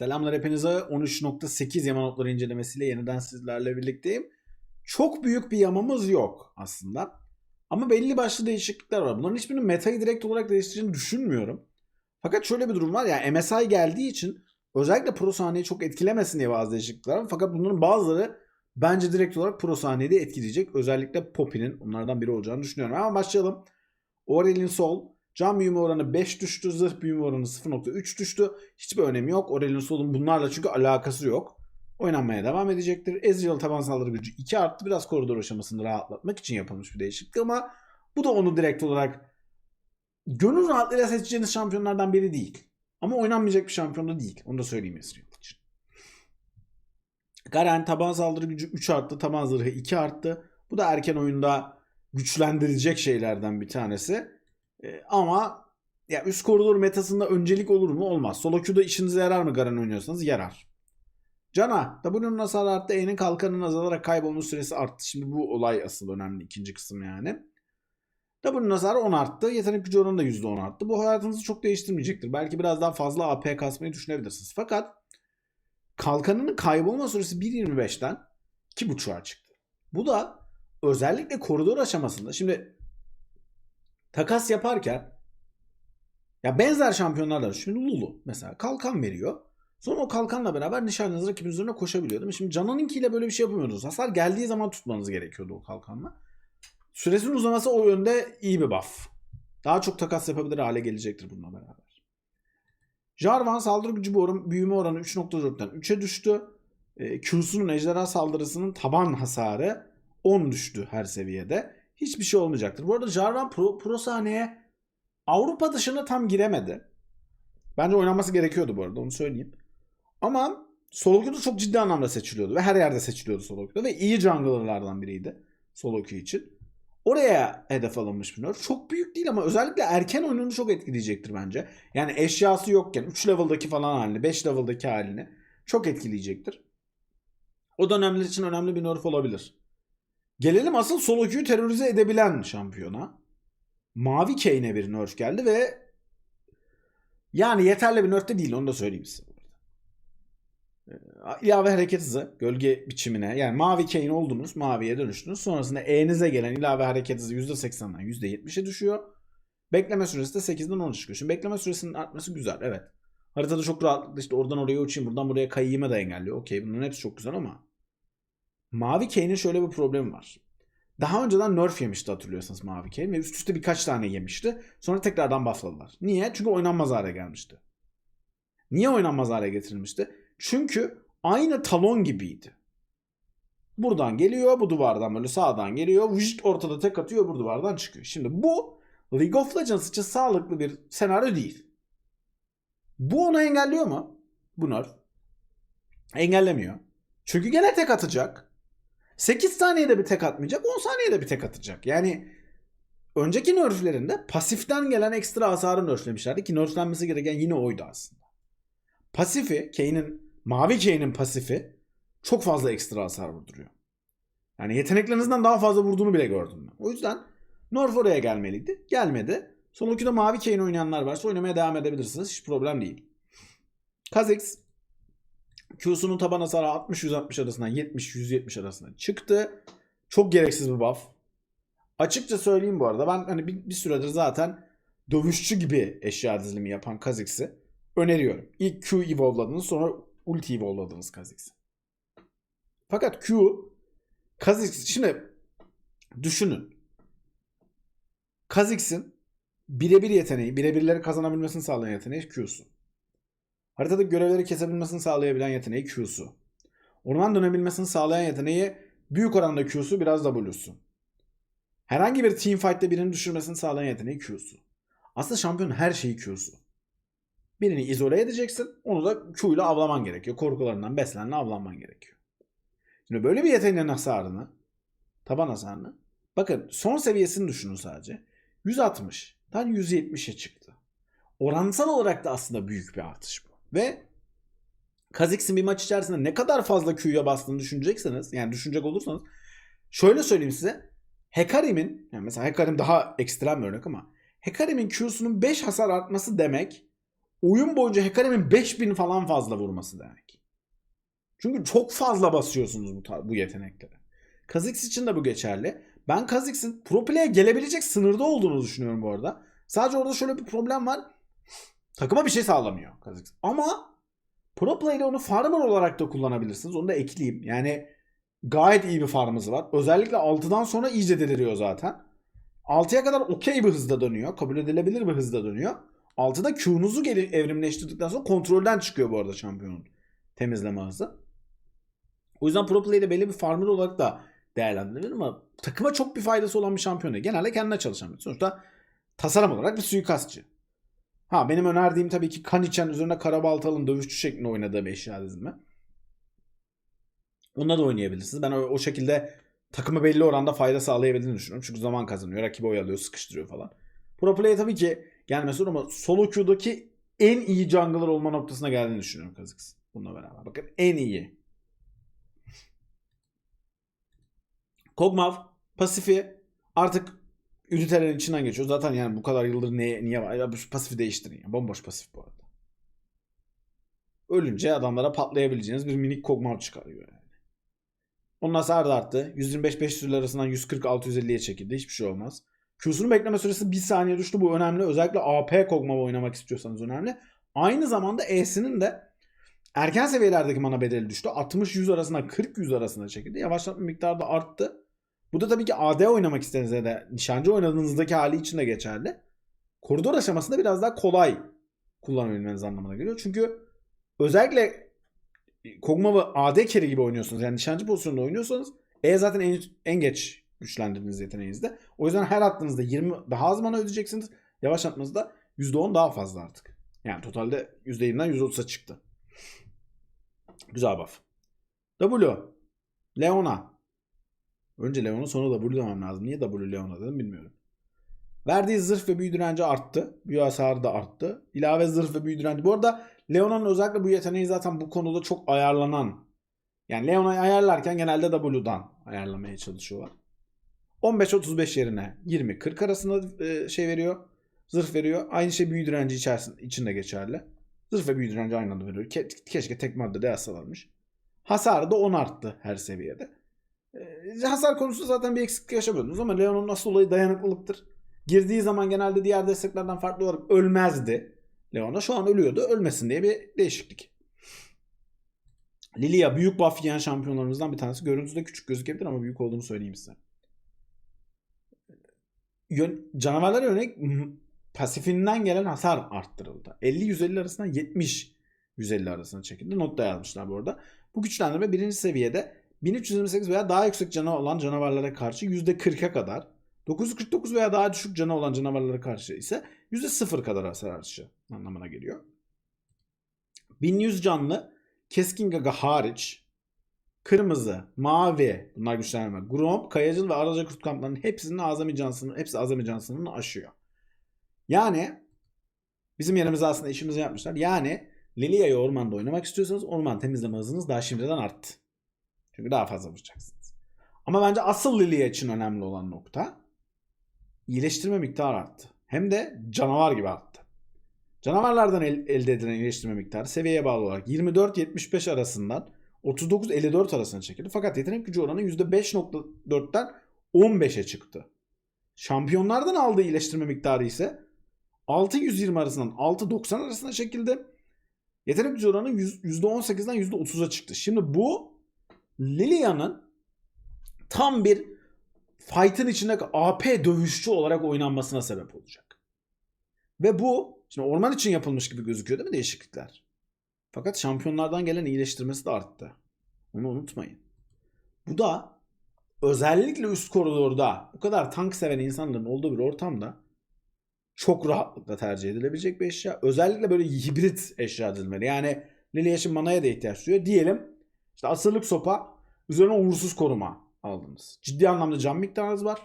Selamlar hepinize. 13.8 yama notları incelemesiyle yeniden sizlerle birlikteyim. Çok büyük bir yamamız yok aslında. Ama belli başlı değişiklikler var. Bunların hiçbirinin metayı direkt olarak değiştireceğini düşünmüyorum. Fakat şöyle bir durum var. Yani MSI geldiği için özellikle pro sahneyi çok etkilemesin diye bazı değişiklikler var. Fakat bunların bazıları bence direkt olarak pro sahneyi de etkileyecek. Özellikle Poppy'nin onlardan biri olacağını düşünüyorum. Ama başlayalım. Aurelien Sol Can büyüme oranı 5 düştü. Zırh büyüme oranı 0.3 düştü. Hiçbir önemi yok. Aurelion Sol'un bunlarla çünkü alakası yok. Oynanmaya devam edecektir. Ezreal taban saldırı gücü 2 arttı. Biraz koridor aşamasını rahatlatmak için yapılmış bir değişiklik ama bu da onu direkt olarak gönül rahatlığıyla seçeceğiniz şampiyonlardan biri değil. Ama oynanmayacak bir şampiyon da değil. Onu da söyleyeyim Ezreal için. Garen taban saldırı gücü 3 arttı. Taban zırhı 2 arttı. Bu da erken oyunda güçlendirilecek şeylerden bir tanesi. E, ama ya üst koridor metasında öncelik olur mu? Olmaz. Solo queue'da işinize yarar mı Garen oynuyorsanız? Yarar. Cana, W'nun hasarı arttı. E'nin kalkanının azalarak kaybolma süresi arttı. Şimdi bu olay asıl önemli. ikinci kısım yani. W'nun hasarı 10 arttı. Yetenek gücü oranı da %10 arttı. Bu hayatınızı çok değiştirmeyecektir. Belki biraz daha fazla AP kasmayı düşünebilirsiniz. Fakat kalkanının kaybolma süresi 1.25'ten 2.5'a çıktı. Bu da özellikle koridor aşamasında şimdi takas yaparken ya benzer şampiyonlarla var. Şimdi Lulu mesela kalkan veriyor. Sonra o kalkanla beraber nişanınız rakibin üzerine koşabiliyor değil mi? Şimdi Canon'inkiyle böyle bir şey yapamıyordunuz. Hasar geldiği zaman tutmanız gerekiyordu o kalkanla. Süresinin uzaması o yönde iyi bir buff. Daha çok takas yapabilir hale gelecektir bununla beraber. Jarvan saldırı gücü oran, büyüme oranı 3.4'ten 3'e düştü. E, Q'sunun ejderha saldırısının taban hasarı 10 düştü her seviyede. Hiçbir şey olmayacaktır. Bu arada Jarvan pro, pro sahneye Avrupa dışına tam giremedi. Bence oynaması gerekiyordu bu arada onu söyleyeyim. Ama solo queue'da çok ciddi anlamda seçiliyordu. Ve her yerde seçiliyordu solo queue'da. Ve iyi junglerlardan biriydi solo queue için. Oraya hedef alınmış bir nerf. Çok büyük değil ama özellikle erken oyununu çok etkileyecektir bence. Yani eşyası yokken 3 level'daki falan halini, 5 level'daki halini çok etkileyecektir. O dönemler için önemli bir nerf olabilir. Gelelim asıl solo queue terörize edebilen şampiyona. Mavi Kane'e bir nerf geldi ve yani yeterli bir nerf de değil onu da söyleyeyim size. Ee, İlave hareket hızı gölge biçimine yani mavi Kane oldunuz maviye dönüştünüz sonrasında E'nize gelen ilave hareket hızı %80'den %70'e düşüyor. Bekleme süresi de 8'den 10'a çıkıyor. Şimdi bekleme süresinin artması güzel evet. Haritada çok rahatlıkla işte oradan oraya uçayım buradan buraya kayayımı da engelliyor. Okey bunların hepsi çok güzel ama Mavi Kane'in şöyle bir problemi var. Daha önceden nerf yemişti hatırlıyorsanız Mavi Kane ve üst üste birkaç tane yemişti. Sonra tekrardan buffladılar. Niye? Çünkü oynanmaz hale gelmişti. Niye oynanmaz hale getirilmişti? Çünkü aynı talon gibiydi. Buradan geliyor, bu duvardan böyle sağdan geliyor. Vücut ortada tek atıyor, bu duvardan çıkıyor. Şimdi bu League of Legends için sağlıklı bir senaryo değil. Bu onu engelliyor mu? Bu nerf. Engellemiyor. Çünkü gene tek atacak. 8 saniyede bir tek atmayacak 10 saniyede bir tek atacak. Yani önceki nerflerinde pasiften gelen ekstra hasarı nerflemişlerdi ki nerflenmesi gereken yine oydu aslında. Pasifi, Kane'in mavi Kane'in pasifi çok fazla ekstra hasar vurduruyor. Yani yeteneklerinizden daha fazla vurduğunu bile gördüm ben. O yüzden nerf oraya gelmeliydi. Gelmedi. Son okuyuda mavi Kane oynayanlar varsa oynamaya devam edebilirsiniz. Hiç problem değil. Kha'Zix Q'sunun taban hasarı 60-160 arasından 70-170 arasına çıktı. Çok gereksiz bir buff. Açıkça söyleyeyim bu arada. Ben hani bir, bir süredir zaten dövüşçü gibi eşya dizilimi yapan Kha'Zix'i öneriyorum. İlk Q evolve'ladınız sonra ulti evolve'ladınız Kha'Zix'i. Fakat Q Kha'Zix şimdi düşünün. Kha'Zix'in birebir yeteneği, birebirleri kazanabilmesini sağlayan yeteneği Q'su. Haritada görevleri kesebilmesini sağlayabilen yeteneği Q'su. Orman dönebilmesini sağlayan yeteneği büyük oranda Q'su biraz W'su. Herhangi bir team fight'te birini düşürmesini sağlayan yeteneği Q'su. Aslında şampiyon her şeyi Q'su. Birini izole edeceksin. Onu da Q ile avlaman gerekiyor. Korkularından beslenle avlanman gerekiyor. Şimdi böyle bir yeteneğin hasarını, taban hasarını, bakın son seviyesini düşünün sadece. 160'dan 170'e çıktı. Oransal olarak da aslında büyük bir artış bu. Ve Kha'Zix'in bir maç içerisinde ne kadar fazla Q'ya bastığını düşünecekseniz, yani düşünecek olursanız şöyle söyleyeyim size. Hekarim'in, yani mesela Hekarim daha ekstrem bir örnek ama Hekarim'in Q'sunun 5 hasar artması demek oyun boyunca Hekarim'in 5000 falan fazla vurması demek. Çünkü çok fazla basıyorsunuz bu, bu yetenekleri. Kha'Zix için de bu geçerli. Ben Kha'Zix'in pro play'e gelebilecek sınırda olduğunu düşünüyorum bu arada. Sadece orada şöyle bir problem var. Takıma bir şey sağlamıyor Kha'Zix. Ama pro play'de onu farmer olarak da kullanabilirsiniz. Onu da ekleyeyim. Yani gayet iyi bir farmımız var. Özellikle 6'dan sonra iyice deliriyor zaten. 6'ya kadar okey bir hızda dönüyor. Kabul edilebilir bir hızda dönüyor. 6'da Q'nuzu evrimleştirdikten sonra kontrolden çıkıyor bu arada şampiyonun temizleme hızı. O yüzden pro play'de belli bir farmer olarak da değerlendirilir ama takıma çok bir faydası olan bir şampiyon değil. Genelde kendine çalışan bir. Sonuçta tasarım olarak bir suikastçı. Ha benim önerdiğim tabii ki kan içen üzerine karabaltalın dövüşçü şeklinde oynadığı bir eşya dizimi. Onunla da oynayabilirsiniz. Ben o, o şekilde takıma belli oranda fayda sağlayabildiğini düşünüyorum. Çünkü zaman kazanıyor. Rakibi oyalıyor, sıkıştırıyor falan. Pro play'e tabii ki gelmesi ama solo queue'daki en iyi jungler olma noktasına geldiğini düşünüyorum Kha'Zix. Bununla beraber. Bakın en iyi. Kog'Maw pasifi artık ünitelerin içinden geçiyor. Zaten yani bu kadar yıldır neye, niye var? Ya pasifi değiştirin. Ya. Bomboş pasif bu arada. Ölünce adamlara patlayabileceğiniz bir minik Kog'Maw çıkarıyor yani. Onun hasarı arttı. 125-500 arasından 140-650'ye çekildi. Hiçbir şey olmaz. Q'sunun bekleme süresi 1 saniye düştü. Bu önemli. Özellikle AP Kog'Maw oynamak istiyorsanız önemli. Aynı zamanda E'sinin de erken seviyelerdeki mana bedeli düştü. 60-100 arasında 40-100 arasında çekildi. Yavaşlatma miktarı da arttı. Bu da tabii ki AD oynamak istediğinizde de nişancı oynadığınızdaki hali için de geçerli. Koridor aşamasında biraz daha kolay kullanabilmeniz anlamına geliyor. Çünkü özellikle Kog'Maw'ı AD carry gibi oynuyorsunuz. Yani nişancı pozisyonunda oynuyorsanız E zaten en, en geç güçlendirdiğiniz yeteneğinizde. O yüzden her attığınızda 20 daha az mana ödeyeceksiniz. Yavaşlatmanızda %10 daha fazla artık. Yani totalde %20'den %30'a çıktı. Güzel buff. W. Leona. Önce Leona sonra W demem lazım. Niye W Leona dedim bilmiyorum. Verdiği zırh ve büyü direnci arttı. Büyü hasarı da arttı. İlave zırh ve büyü direnci. Bu arada Leona'nın özellikle bu yeteneği zaten bu konuda çok ayarlanan. Yani Leona'yı ayarlarken genelde W'dan ayarlamaya çalışıyorlar. 15-35 yerine 20-40 arasında e, şey veriyor. Zırh veriyor. Aynı şey büyü direnci içerisinde, içinde geçerli. Zırh ve büyü direnci aynı anda veriyor. Ke- keşke tek maddede yazsalarmış. Hasarı da 10 arttı her seviyede. E, hasar konusunda zaten bir eksiklik yaşamıyordunuz ama Leon'un asıl olayı dayanıklılıktır. Girdiği zaman genelde diğer desteklerden farklı olarak ölmezdi. Leona şu an ölüyordu. Ölmesin diye bir değişiklik. Lilia büyük buff yiyen şampiyonlarımızdan bir tanesi. Görüntüde küçük gözükebilir ama büyük olduğunu söyleyeyim size. Yön, canavarlara yönelik pasifinden gelen hasar arttırıldı. 50-150 arasından 70-150 arasına çekildi. Not da yazmışlar bu arada. Bu güçlendirme birinci seviyede 1328 veya daha yüksek canı olan canavarlara karşı %40'a kadar 949 veya daha düşük canı olan canavarlara karşı ise %0 kadar hasar artışı anlamına geliyor. 1100 canlı keskin gaga hariç kırmızı, mavi bunlar güçlendirme. Gromp, Kayacıl ve Araca Kurt kamplarının hepsinin azami cansının hepsi azami cansının aşıyor. Yani bizim yerimize aslında işimizi yapmışlar. Yani Lilia'yı ormanda oynamak istiyorsanız orman temizleme hızınız daha şimdiden arttı. Çünkü daha fazla vuracaksınız. Ama bence asıl Lilia için önemli olan nokta iyileştirme miktarı arttı. Hem de canavar gibi arttı. Canavarlardan el- elde edilen iyileştirme miktarı seviyeye bağlı olarak 24-75 arasından 39-54 arasına çekildi. Fakat yetenek gücü oranı %5.4'ten 15'e çıktı. Şampiyonlardan aldığı iyileştirme miktarı ise 6-120 arasından 6-90 arasına çekildi. Yetenek gücü oranı yüz- %18'den %30'a çıktı. Şimdi bu Lilia'nın tam bir fight'ın içinde AP dövüşçü olarak oynanmasına sebep olacak. Ve bu şimdi orman için yapılmış gibi gözüküyor değil mi değişiklikler? Fakat şampiyonlardan gelen iyileştirmesi de arttı. Onu unutmayın. Bu da özellikle üst koridorda bu kadar tank seven insanların olduğu bir ortamda çok rahatlıkla tercih edilebilecek bir eşya. Özellikle böyle hibrit eşya edilmeli. Yani Lilia için manaya da ihtiyaç duyuyor. Diyelim işte asırlık sopa üzerine uğursuz koruma aldınız. Ciddi anlamda can miktarınız var.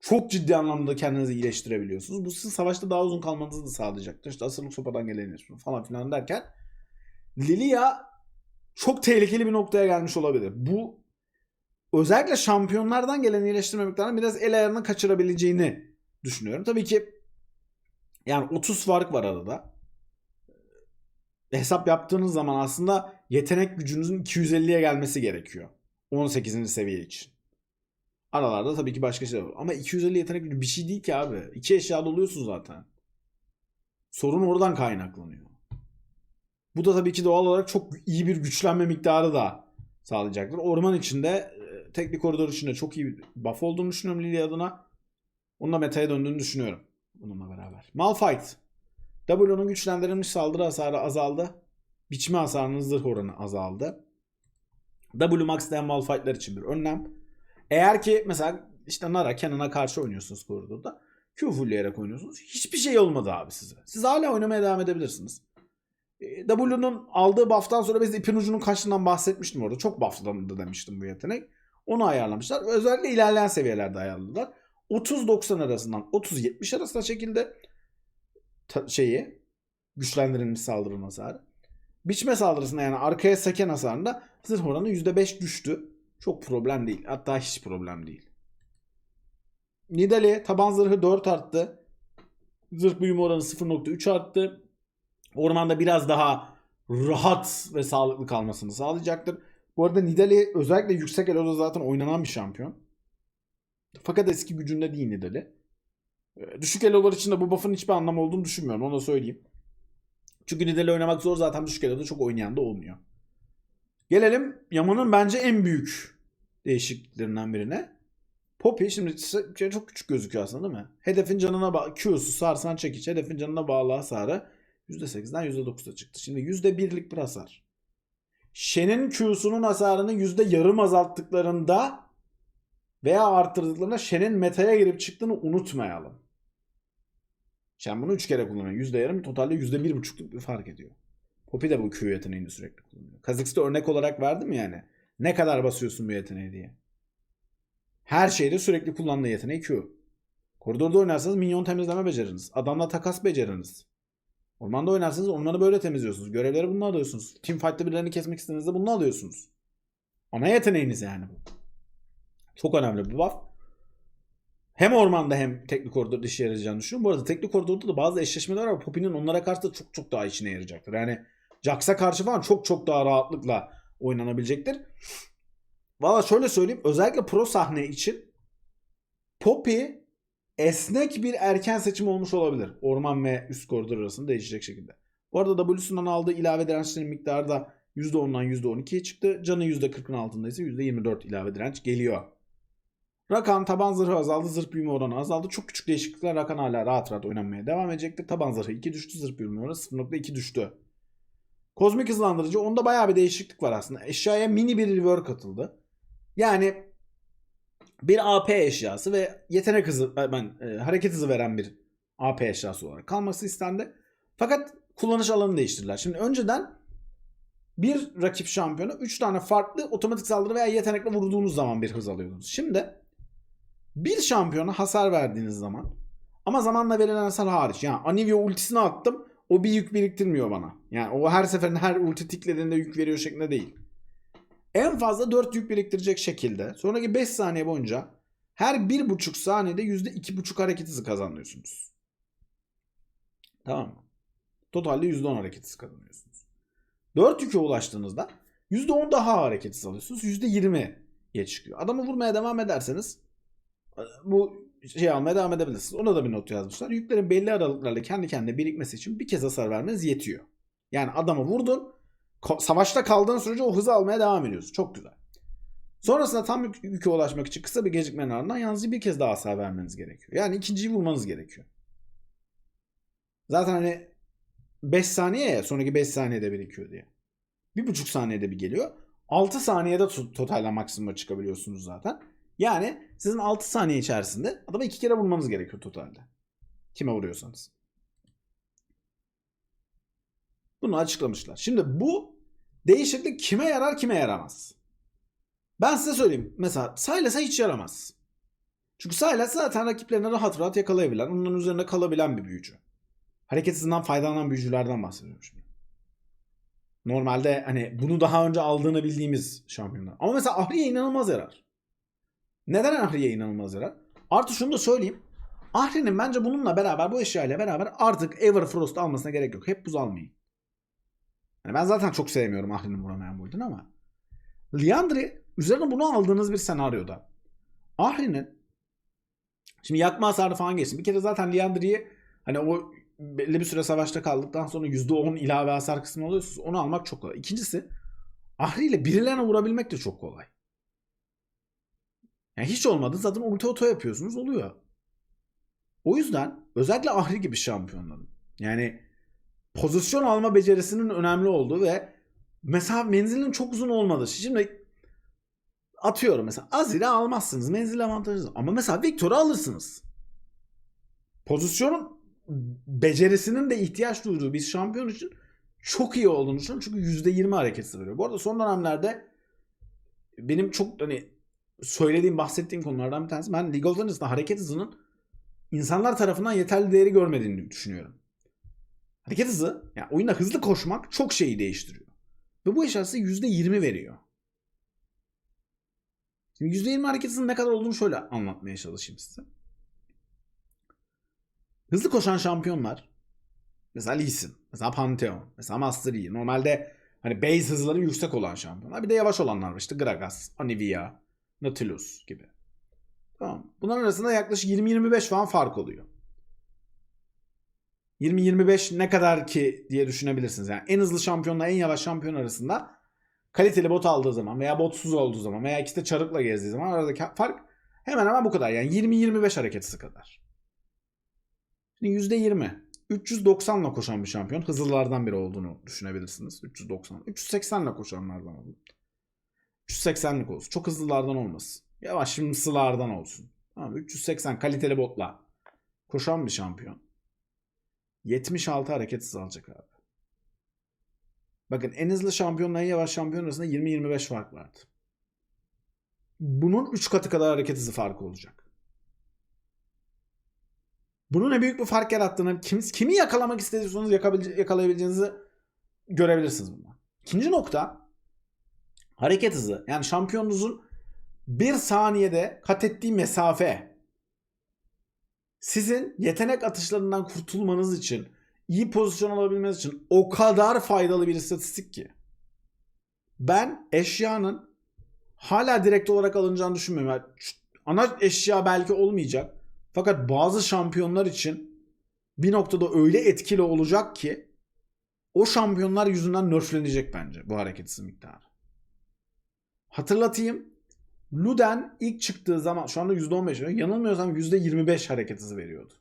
Çok ciddi anlamda kendinizi iyileştirebiliyorsunuz. Bu sizin savaşta daha uzun kalmanızı da sağlayacaktır. İşte asırlık sopadan gelen iyileştirme falan filan derken Lilia çok tehlikeli bir noktaya gelmiş olabilir. Bu özellikle şampiyonlardan gelen iyileştirme miktarını biraz el ayarına kaçırabileceğini düşünüyorum. Tabii ki yani 30 fark var arada. Hesap yaptığınız zaman aslında yetenek gücünüzün 250'ye gelmesi gerekiyor. 18. seviye için. Aralarda tabii ki başka şeyler var. Ama 250 yetenek gücü bir şey değil ki abi. İki eşya doluyorsun zaten. Sorun oradan kaynaklanıyor. Bu da tabii ki doğal olarak çok iyi bir güçlenme miktarı da sağlayacaktır. Orman içinde e, teknik koridor içinde çok iyi bir buff olduğunu düşünüyorum Lily adına. Onunla meta'ya döndüğünü düşünüyorum. Bununla beraber. Malphite. W'nun güçlendirilmiş saldırı hasarı azaldı. Biçme hasarının zırh oranı azaldı. W max diyen Malphite'lar için bir önlem. Eğer ki mesela işte Nara, Kenan'a karşı oynuyorsunuz koridorda. Q fullleyerek oynuyorsunuz. Hiçbir şey olmadı abi size. Siz hala oynamaya devam edebilirsiniz. E, W'nun aldığı buff'tan sonra biz ipin ucunun kaçtığından bahsetmiştim orada. Çok bufflandı demiştim bu yetenek. Onu ayarlamışlar. Özellikle ilerleyen seviyelerde ayarladılar. 30-90 arasından 30-70 arasına çekildi. Şeyi güçlendirilmiş saldırı hasarı. Biçme saldırısında yani arkaya seken hasarında zırh oranı %5 düştü. Çok problem değil. Hatta hiç problem değil. Nidali taban zırhı 4 arttı. Zırh büyüme oranı 0.3 arttı. Ormanda biraz daha rahat ve sağlıklı kalmasını sağlayacaktır. Bu arada Nidali özellikle yüksek eloda zaten oynanan bir şampiyon. Fakat eski gücünde değil Nidali. Ee, Düşük elolar için de bu buff'ın hiçbir anlamı olduğunu düşünmüyorum. Onu da söyleyeyim. Çünkü Nidali oynamak zor zaten düşük eloda çok oynayan da olmuyor. Gelelim Yaman'ın bence en büyük değişikliklerinden birine. Poppy şimdi s- çok küçük gözüküyor aslında değil mi? Hedefin canına bağlı. Q'su sarsan çekiç. Hedefin canına bağlı hasarı %8'den %9'a çıktı. Şimdi %1'lik bir hasar. Shen'in Q'sunun hasarını yüzde yarım azalttıklarında veya arttırdıklarında Shen'in metaya girip çıktığını unutmayalım. Shen bunu 3 kere kullanıyor. Yüzde yarım totalde yüzde bir buçukluk bir fark ediyor. Poppy de bu Q yeteneğini sürekli kullanıyor. Kha'Zix'te örnek olarak verdim yani. Ne kadar basıyorsun bu yeteneği diye. Her şeyde sürekli kullandığı yeteneği Q. Koridorda oynarsanız minyon temizleme beceriniz. Adamla takas beceriniz. Ormanda oynarsanız ormanı böyle temizliyorsunuz. Görevleri bununla alıyorsunuz. Team fight'ta birilerini kesmek istediğinizde bunu alıyorsunuz. Ana yeteneğiniz yani bu. Çok önemli bir buff. Hem ormanda hem teknik koridorda işe yarayacağını düşünüyorum. Bu arada teknik koridorda da bazı eşleşmeler var. Poppy'nin onlara karşı da çok çok daha işine yarayacaktır. Yani Jax'a karşı falan çok çok daha rahatlıkla oynanabilecektir. Valla şöyle söyleyeyim. Özellikle pro sahne için Poppy esnek bir erken seçim olmuş olabilir. Orman ve üst koridor arasında değişecek şekilde. Bu arada W'sundan aldığı ilave dirençlerin miktarı da %10'dan %12'ye çıktı. Canı %40'ın altında ise %24 ilave direnç geliyor. Rakan taban zırhı azaldı. Zırh büyüme oranı azaldı. Çok küçük değişiklikler. Rakan hala rahat rahat oynanmaya devam edecektir. Taban zırhı 2 düştü. Zırh büyüme oranı 0.2 düştü. Kozmik hızlandırıcı onda bayağı bir değişiklik var aslında. Eşyaya mini bir rework atıldı. Yani bir AP eşyası ve yetenek hızı ben e, hareket hızı veren bir AP eşyası olarak kalması istendi. Fakat kullanış alanını değiştirdiler. Şimdi önceden bir rakip şampiyonu 3 tane farklı otomatik saldırı veya yetenekle vurduğunuz zaman bir hız alıyordunuz. Şimdi bir şampiyona hasar verdiğiniz zaman ama zamanla verilen hasar hariç. Yani Anivio ultisini attım o bir yük biriktirmiyor bana. Yani o her seferinde her ulti tiklediğinde yük veriyor şeklinde değil. En fazla 4 yük biriktirecek şekilde sonraki 5 saniye boyunca her 1,5 saniyede %2,5 hareket hızı kazanıyorsunuz. Tamam mı? Totalde %10 hareket hızı kazanıyorsunuz. 4 yüke ulaştığınızda %10 daha hareket hızı alıyorsunuz. %20'ye çıkıyor. Adamı vurmaya devam ederseniz bu şey almaya devam edebilirsiniz. Ona da bir not yazmışlar. Yüklerin belli aralıklarla kendi kendine birikmesi için bir kez hasar vermeniz yetiyor. Yani adamı vurdun savaşta kaldığın sürece o hızı almaya devam ediyorsun. Çok güzel. Sonrasında tam yük- yüke ulaşmak için kısa bir gecikmenin ardından yalnızca bir kez daha hasar vermeniz gerekiyor. Yani ikinciyi vurmanız gerekiyor. Zaten hani 5 saniye ya sonraki 5 saniyede birikiyor diye. 1,5 saniyede bir geliyor. 6 saniyede to- totalde maksimuma çıkabiliyorsunuz zaten. Yani sizin 6 saniye içerisinde adama 2 kere vurmanız gerekiyor totalde. Kime vuruyorsanız. Bunu açıklamışlar. Şimdi bu değişiklik kime yarar kime yaramaz? Ben size söyleyeyim. Mesela Silas'a hiç yaramaz. Çünkü Silas zaten rakiplerini rahat rahat yakalayabilen, onların üzerinde kalabilen bir büyücü. Hareket hızından faydalanan büyücülerden bahsediyorum şimdi. Normalde hani bunu daha önce aldığını bildiğimiz şampiyonlar. Ama mesela Ahriye inanılmaz yarar. Neden Ahriye inanılmaz yarar? Artı şunu da söyleyeyim. Ahri'nin bence bununla beraber bu eşyayla beraber artık Everfrost almasına gerek yok. Hep buz almayın. Yani ben zaten çok sevmiyorum Ahri'nin vuramayan Bull'dun ama Liandri üzerine bunu aldığınız bir senaryoda Ahri'nin şimdi yakma hasarı falan geçsin. Bir kere zaten Liandri'yi hani o belli bir süre savaşta kaldıktan sonra %10 ilave hasar kısmı alıyorsunuz. Onu almak çok kolay. İkincisi Ahri ile birilerine vurabilmek de çok kolay. Yani hiç olmadı zaten ulti oto yapıyorsunuz oluyor. O yüzden özellikle Ahri gibi şampiyonların yani pozisyon alma becerisinin önemli olduğu ve mesela menzilin çok uzun olmadığı. Şimdi atıyorum mesela Azir'i almazsınız. Menzil avantajınız. Ama mesela Victor'u alırsınız. Pozisyonun becerisinin de ihtiyaç duyduğu bir şampiyon için çok iyi olduğunu düşünüyorum. Çünkü %20 hareketsiz veriyor. Bu arada son dönemlerde benim çok hani söylediğim, bahsettiğim konulardan bir tanesi. Ben League of Legends'da hareket hızının insanlar tarafından yeterli değeri görmediğini düşünüyorum. Hareket hızı, yani oyunda hızlı koşmak çok şeyi değiştiriyor. Ve bu eşyası %20 veriyor. Şimdi %20 hareket hızının ne kadar olduğunu şöyle anlatmaya çalışayım size. Hızlı koşan şampiyonlar mesela Lee Sin, mesela Pantheon, mesela Master Yi. Normalde hani base hızları yüksek olan şampiyonlar. Bir de yavaş olanlar var işte Gragas, Anivia, Nautilus gibi. Tamam. Bunların arasında yaklaşık 20-25 falan fark oluyor. 20-25 ne kadar ki diye düşünebilirsiniz. Yani en hızlı şampiyonla en yavaş şampiyon arasında kaliteli bot aldığı zaman veya botsuz olduğu zaman veya ikisi de çarıkla gezdiği zaman aradaki fark hemen hemen bu kadar. Yani 20-25 hareketisi kadar. Şimdi %20. 390 ile koşan bir şampiyon. Hızlılardan biri olduğunu düşünebilirsiniz. 390. 380 ile koşanlardan olun. 380'lik olsun. Çok hızlılardan olmasın. Yavaş mısılardan olsun. Tamam, 380 kaliteli botla koşan bir şampiyon. 76 hareketsiz alacak abi. Bakın en hızlı şampiyonla en yavaş şampiyon arasında 20-25 fark vardı. Bunun 3 katı kadar hareket hızı farkı olacak. Bunun ne büyük bir fark yarattığını, kim, kimi yakalamak istediyorsanız yakalayabileceğinizi görebilirsiniz bundan. İkinci nokta hareket hızı. Yani şampiyonunuzun bir saniyede kat ettiği mesafe sizin yetenek atışlarından kurtulmanız için, iyi pozisyon alabilmeniz için o kadar faydalı bir istatistik ki. Ben eşyanın hala direkt olarak alınacağını düşünmüyorum. Yani ana eşya belki olmayacak. Fakat bazı şampiyonlar için bir noktada öyle etkili olacak ki o şampiyonlar yüzünden nerflenecek bence bu hareketsiz miktarı. Hatırlatayım. Luden ilk çıktığı zaman şu anda %15 veriyor. Yanılmıyorsam %25 hareket hızı veriyordu.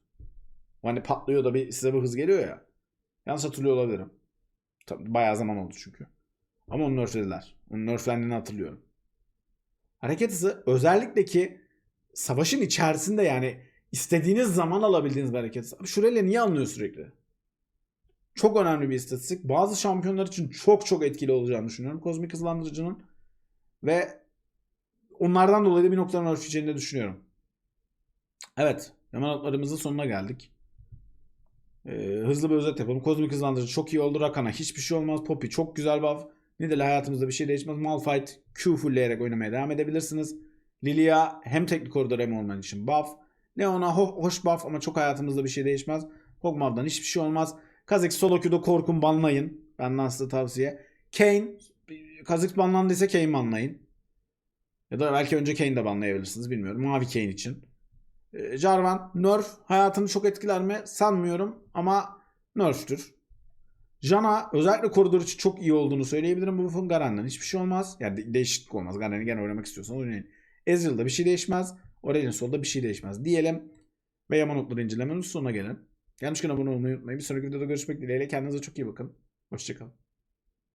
Hani patlıyor da bir size bir hız geliyor ya. Yanlış hatırlıyor olabilirim. Bayağı zaman oldu çünkü. Ama onu nerflediler. Onun nerflendiğini hatırlıyorum. Hareket hızı özellikle ki savaşın içerisinde yani istediğiniz zaman alabildiğiniz bir hareket hızı. Şurayla niye alınıyor sürekli? Çok önemli bir istatistik. Bazı şampiyonlar için çok çok etkili olacağını düşünüyorum. Kozmik hızlandırıcının ve onlardan dolayı da bir noktadan ölçeceğini de düşünüyorum. Evet. Hemen notlarımızın sonuna geldik. Ee, hızlı bir özet yapalım. Kozmik hızlandırıcı çok iyi oldu. Rakan'a hiçbir şey olmaz. Poppy çok güzel buff. Nidalee hayatımızda bir şey değişmez. Malphite Q fullleyerek oynamaya devam edebilirsiniz. Lilia hem teknik koridor hem orman için buff. Leona ho- hoş buff ama çok hayatımızda bir şey değişmez. Kog'Maw'dan hiçbir şey olmaz. Kha'Zix solo queue'da korkun banlayın. Benden size tavsiye. Kane Kha'Zix banlandıysa Kane banlayın. Ya da belki önce Kane de banlayabilirsiniz bilmiyorum. Mavi Kane için. Ee, Jarvan nerf hayatını çok etkiler mi? Sanmıyorum ama nerftür. Jana özellikle koridor için çok iyi olduğunu söyleyebilirim bu buff'un. Garen'den hiçbir şey olmaz. Yani de- değişiklik olmaz. Garen'i gene oynamak istiyorsanız oynayın. Ezreal'da bir şey değişmez. Aurelion Sol'da bir şey değişmez diyelim. Ve Yaman Otları incelemenin sonuna gelin. Gelmişken abone olmayı unutmayın. Bir sonraki videoda görüşmek dileğiyle. Kendinize çok iyi bakın. Hoşçakalın.